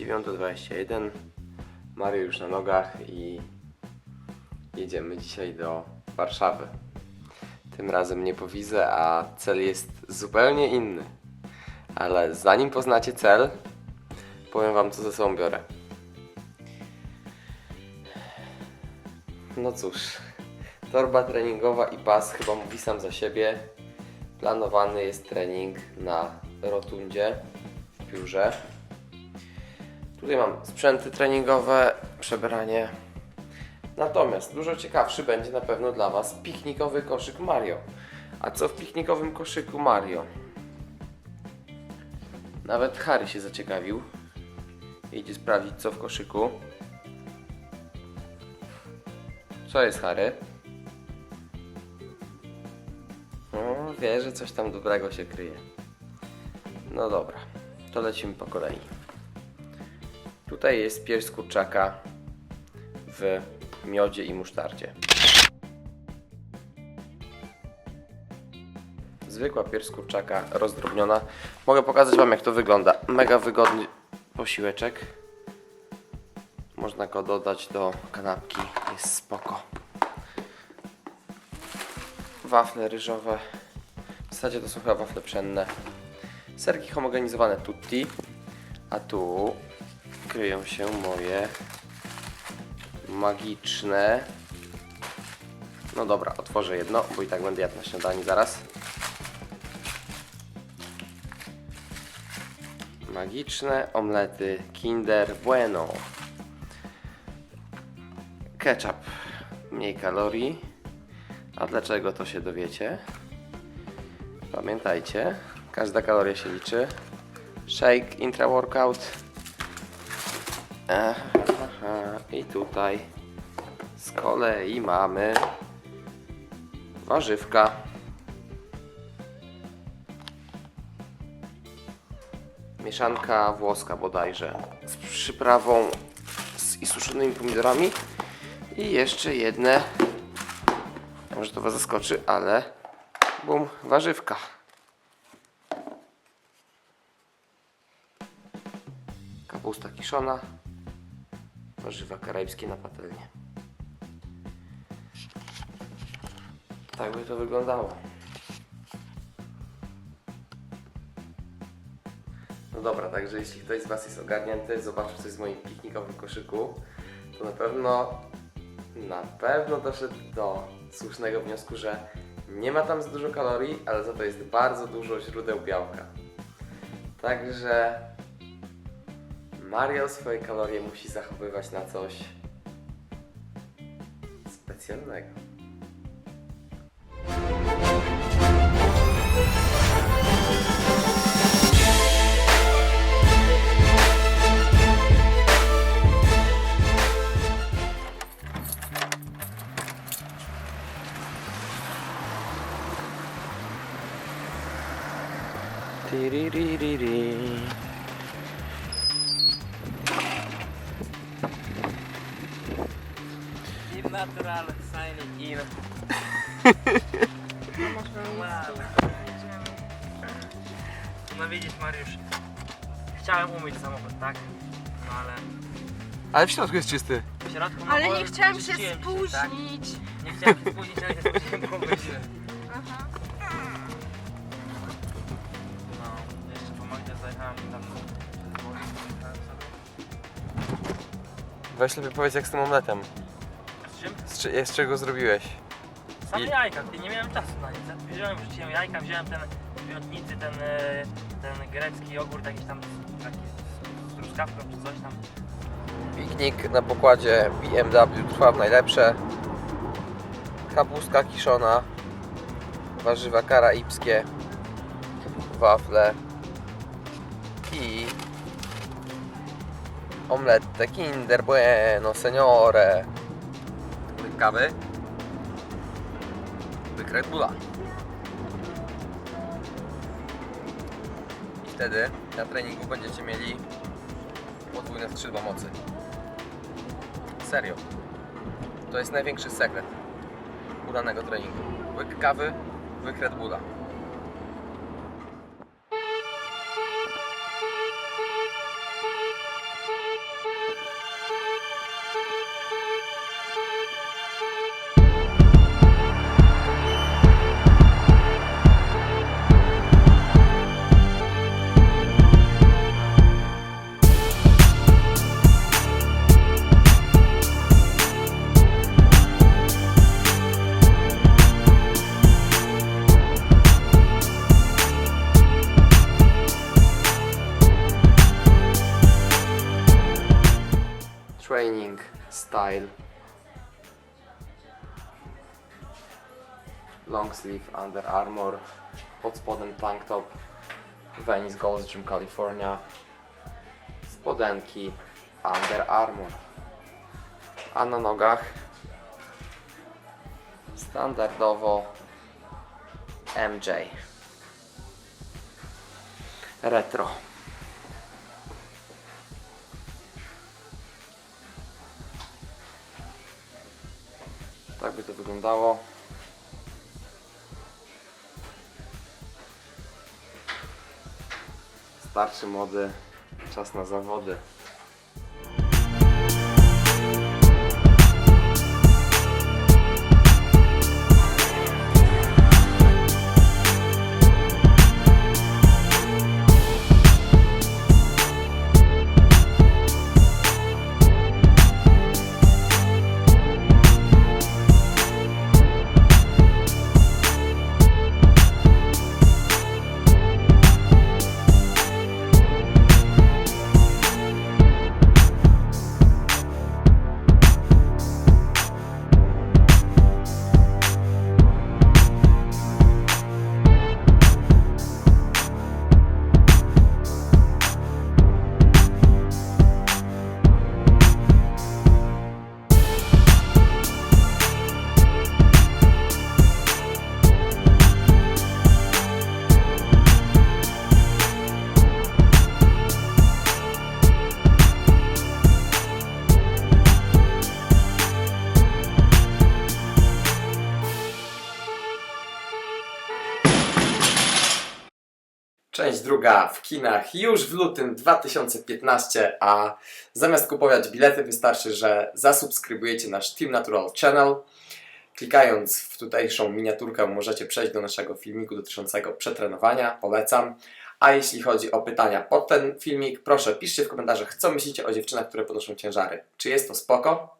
9.21. Mario już na nogach i jedziemy dzisiaj do Warszawy. Tym razem nie po wizę, a cel jest zupełnie inny. Ale zanim poznacie cel, powiem wam co ze sobą biorę. No cóż, torba treningowa i pas chyba mówi sam za siebie. Planowany jest trening na rotundzie w biurze. Tutaj mam sprzęty treningowe, przebranie. Natomiast dużo ciekawszy będzie na pewno dla Was piknikowy koszyk Mario. A co w piknikowym koszyku Mario? Nawet Harry się zaciekawił. Idzie sprawdzić co w koszyku. Co jest Harry? No, wie, że coś tam dobrego się kryje. No dobra, to lecimy po kolei. Tutaj jest pierś z kurczaka w miodzie i musztardzie. Zwykła pierś z kurczaka rozdrobniona. Mogę pokazać Wam jak to wygląda. Mega wygodny posiłeczek. Można go dodać do kanapki. Jest spoko. Wafle ryżowe. W zasadzie to są chyba wafle pszenne. Serki homogenizowane tutti. A tu kryją się moje magiczne. No dobra, otworzę jedno, bo i tak będę jadł na śniadanie zaraz. Magiczne omlety Kinder Bueno. Ketchup mniej kalorii. A dlaczego to się dowiecie? Pamiętajcie, każda kaloria się liczy. Shake intra workout. Aha, i tutaj z kolei mamy warzywka. Mieszanka włoska bodajże z przyprawą z, i suszonymi pomidorami i jeszcze jedne może to was zaskoczy, ale bum, warzywka. Kapusta kiszona, warzywa karaibskie na patelnię. Tak by to wyglądało. No dobra, także jeśli ktoś z Was jest ogarnięty, zobaczył coś z moim piknikowym koszyku, to na pewno, na pewno doszedł do słusznego wniosku, że nie ma tam za dużo kalorii, ale za to jest bardzo dużo źródeł białka. Także Mario swoje kalorie musi zachowywać na coś specjalnego. Tiririri. Natural signing in. No widzisz Mariusz, chciałem umyć samochód, tak? No ale Ale w środku jest czysty. w środku... No Ale bo nie chciałam się czyściłem tak? spóźnić. Nie chciałem się spóźnić, ale się spóźniłem po myśli. Aha. No, jeszcze po Magdzie zajechałem tam... Weź lepiej powiedz jak z tym omletem. Z? Z, czy- z czego zrobiłeś? Same I- jajka, ty nie miałem czasu na nic. Wziąłem, wrzuciłem jajka, wziąłem ten w miodnicy, ten, e, ten grecki jogurt jakiś tam taki z truskawką czy coś tam. Piknik na pokładzie BMW trwa w najlepsze. Kapuska kiszona, warzywa karaibskie, wafle i omletę Kinder Bueno, seniore. Kawy, łyk. I wtedy na treningu będziecie mieli podwójne skrzydła mocy. Serio. To jest największy sekret udanego treningu. Łyk kawy, łyk. Style. Long sleeve Under Armour. Pod spodem tank top. Venice Gold's Gym California. Spodenki Under Armour. A na nogach standardowo MJ. Retro. Tak by to wyglądało. Starszy młody, czas na zawody. Część druga w kinach już w lutym 2015, a zamiast kupować bilety wystarczy, że zasubskrybujecie nasz Team Natural Channel. Klikając w tutejszą miniaturkę możecie przejść do naszego filmiku dotyczącego przetrenowania, polecam. A jeśli chodzi o pytania pod ten filmik, proszę piszcie w komentarzach, co myślicie o dziewczynach, które podnoszą ciężary. Czy jest to spoko?